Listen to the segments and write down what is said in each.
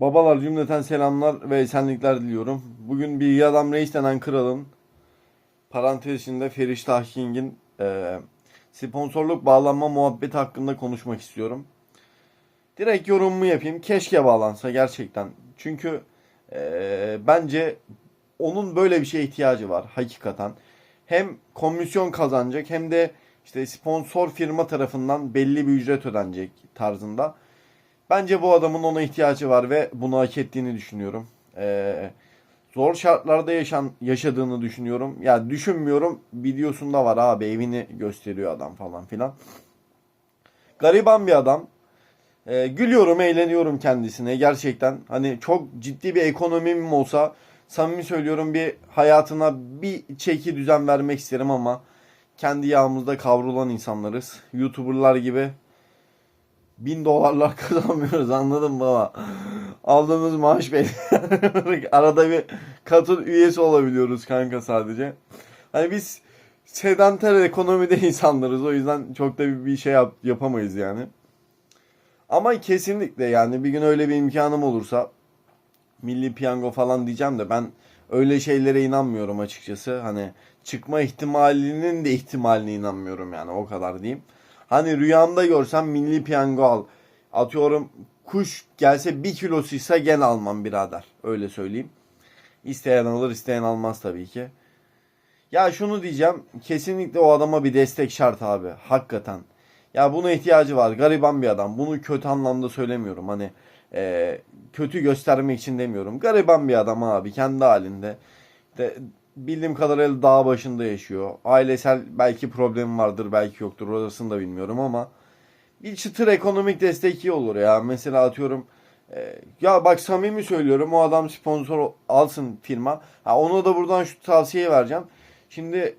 Babalar cümleten selamlar ve esenlikler diliyorum. Bugün bir adam reis denen kralın parantez içinde Feriş Tahking'in e, sponsorluk bağlanma muhabbeti hakkında konuşmak istiyorum. Direkt yorumumu yapayım. Keşke bağlansa gerçekten. Çünkü e, bence onun böyle bir şeye ihtiyacı var hakikaten. Hem komisyon kazanacak hem de işte sponsor firma tarafından belli bir ücret ödenecek tarzında. Bence bu adamın ona ihtiyacı var ve bunu hak ettiğini düşünüyorum. Ee, zor şartlarda yaşan yaşadığını düşünüyorum. Ya düşünmüyorum. Videosunda var abi evini gösteriyor adam falan filan. Gariban bir adam. Ee, gülüyorum, eğleniyorum kendisine gerçekten. Hani çok ciddi bir ekonomim olsa samimi söylüyorum bir hayatına bir çeki düzen vermek isterim ama kendi yağımızda kavrulan insanlarız. YouTuber'lar gibi bin dolarlar kazanmıyoruz anladın mı baba? Aldığımız maaş belli. Arada bir katıl üyesi olabiliyoruz kanka sadece. Hani biz sedanter ekonomide insanlarız. O yüzden çok da bir- şey yap- yapamayız yani. Ama kesinlikle yani bir gün öyle bir imkanım olursa milli piyango falan diyeceğim de ben öyle şeylere inanmıyorum açıkçası. Hani çıkma ihtimalinin de ihtimaline inanmıyorum yani o kadar diyeyim. Hani rüyamda görsem milli piyango al. Atıyorum kuş gelse bir kilosuysa gene almam birader. Öyle söyleyeyim. İsteyen alır isteyen almaz tabii ki. Ya şunu diyeceğim. Kesinlikle o adama bir destek şart abi. Hakikaten. Ya buna ihtiyacı var. Gariban bir adam. Bunu kötü anlamda söylemiyorum. Hani e, kötü göstermek için demiyorum. Gariban bir adam abi. Kendi halinde. De, bildiğim kadarıyla dağ başında yaşıyor. Ailesel belki problemi vardır belki yoktur. Orasını da bilmiyorum ama bir çıtır ekonomik destek iyi olur ya. Mesela atıyorum e, ya bak samimi söylüyorum o adam sponsor alsın firma. Ha, ona da buradan şu tavsiyeyi vereceğim. Şimdi e,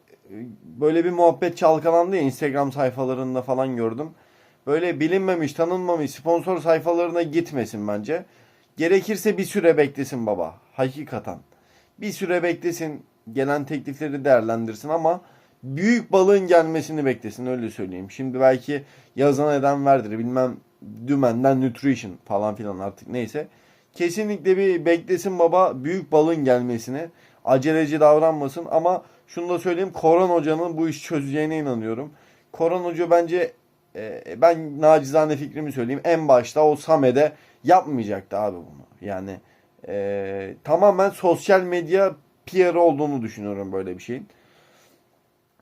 böyle bir muhabbet çalkalandı ya Instagram sayfalarında falan gördüm. Böyle bilinmemiş, tanınmamış sponsor sayfalarına gitmesin bence. Gerekirse bir süre beklesin baba. Hakikaten. Bir süre beklesin. Gelen teklifleri değerlendirsin ama büyük balığın gelmesini beklesin öyle söyleyeyim. Şimdi belki yazan eden vardır bilmem dümenden nutrition falan filan artık neyse. Kesinlikle bir beklesin baba büyük balığın gelmesini. Aceleci davranmasın ama şunu da söyleyeyim Koran Hoca'nın bu işi çözeceğine inanıyorum. Koran Hoca bence e, ben nacizane fikrimi söyleyeyim en başta o Samet'e yapmayacaktı abi bunu. Yani e, tamamen sosyal medya PR olduğunu düşünüyorum böyle bir şeyin.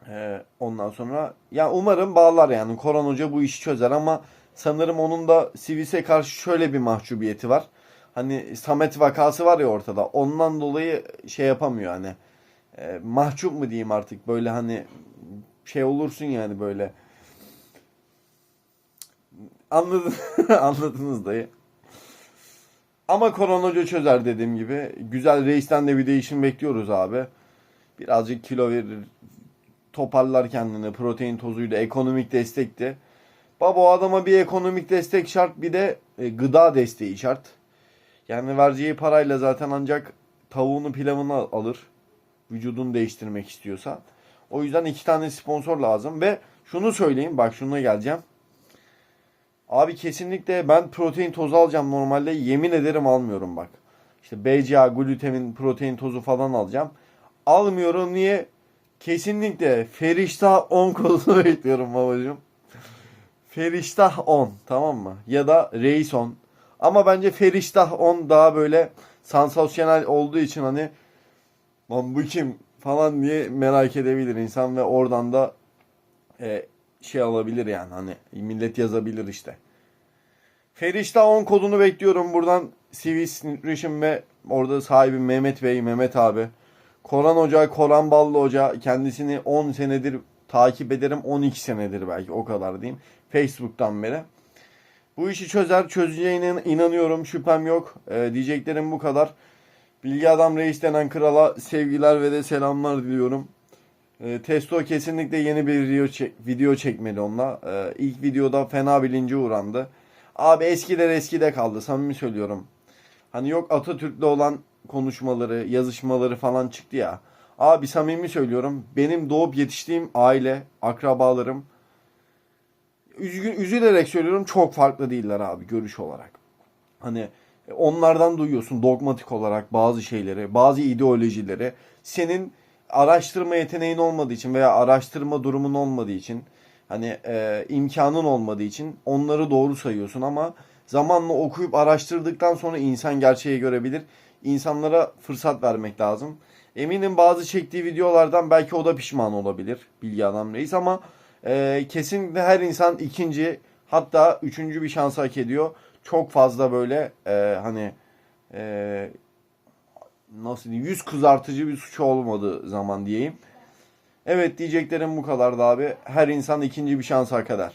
Ee, ondan sonra ya umarım bağlar yani Koran Hoca bu işi çözer ama sanırım onun da Sivis'e karşı şöyle bir mahcubiyeti var. Hani Samet vakası var ya ortada. Ondan dolayı şey yapamıyor hani. Ee, mahcup mu diyeyim artık böyle hani şey olursun yani böyle. Anladın, anladınız dayı. Ama Koran Hoca çözer dediğim gibi. Güzel reisten de bir değişim bekliyoruz abi. Birazcık kilo verir, toparlar kendini protein tozuyla ekonomik destekti. Baba o adama bir ekonomik destek şart bir de e, gıda desteği şart. Yani vereceği parayla zaten ancak tavuğunu pilavını al- alır. Vücudunu değiştirmek istiyorsa. O yüzden iki tane sponsor lazım ve şunu söyleyeyim bak şuna geleceğim. Abi kesinlikle ben protein tozu alacağım normalde yemin ederim almıyorum bak. İşte BCA, glutemin protein tozu falan alacağım. Almıyorum niye? Kesinlikle Feriştah 10 kodunu bekliyorum babacığım. Feriştah 10 tamam mı? Ya da Reis 10. Ama bence Feriştah 10 daha böyle sansasyonel olduğu için hani lan bu kim falan diye merak edebilir insan ve oradan da e, şey alabilir yani hani millet yazabilir işte. Feriştah 10 kodunu bekliyorum buradan Civis Nutrition ve orada sahibi Mehmet Bey, Mehmet abi. Koran Hoca, Koran Ballı Hoca kendisini 10 senedir takip ederim. 12 senedir belki o kadar diyeyim. Facebook'tan beri. Bu işi çözer, çözeceğine inanıyorum. Şüphem yok. Ee, diyeceklerim bu kadar. Bilgi Adam Reis denen krala sevgiler ve de selamlar diliyorum. Ee, Testo kesinlikle yeni bir video, çek- video çekmeli onunla. Ee, ilk videoda fena bilinci uğrandı. Abi eskiler eskide kaldı samimi söylüyorum. Hani yok Atatürk'le olan konuşmaları, yazışmaları falan çıktı ya. Abi samimi söylüyorum. Benim doğup yetiştiğim aile, akrabalarım üzgün, üzülerek söylüyorum çok farklı değiller abi görüş olarak. Hani Onlardan duyuyorsun dogmatik olarak bazı şeyleri, bazı ideolojileri. Senin araştırma yeteneğin olmadığı için veya araştırma durumun olmadığı için hani e, imkanın olmadığı için onları doğru sayıyorsun ama zamanla okuyup araştırdıktan sonra insan gerçeği görebilir. İnsanlara fırsat vermek lazım. Eminim bazı çektiği videolardan belki o da pişman olabilir Bilgi Adam Reis ama e, kesinlikle her insan ikinci hatta üçüncü bir şans hak ediyor. Çok fazla böyle e, hani e, nasıl diyeyim yüz kızartıcı bir suç olmadığı zaman diyeyim. Evet diyeceklerim bu kadardı abi. Her insan ikinci bir şans hak eder.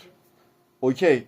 Okey.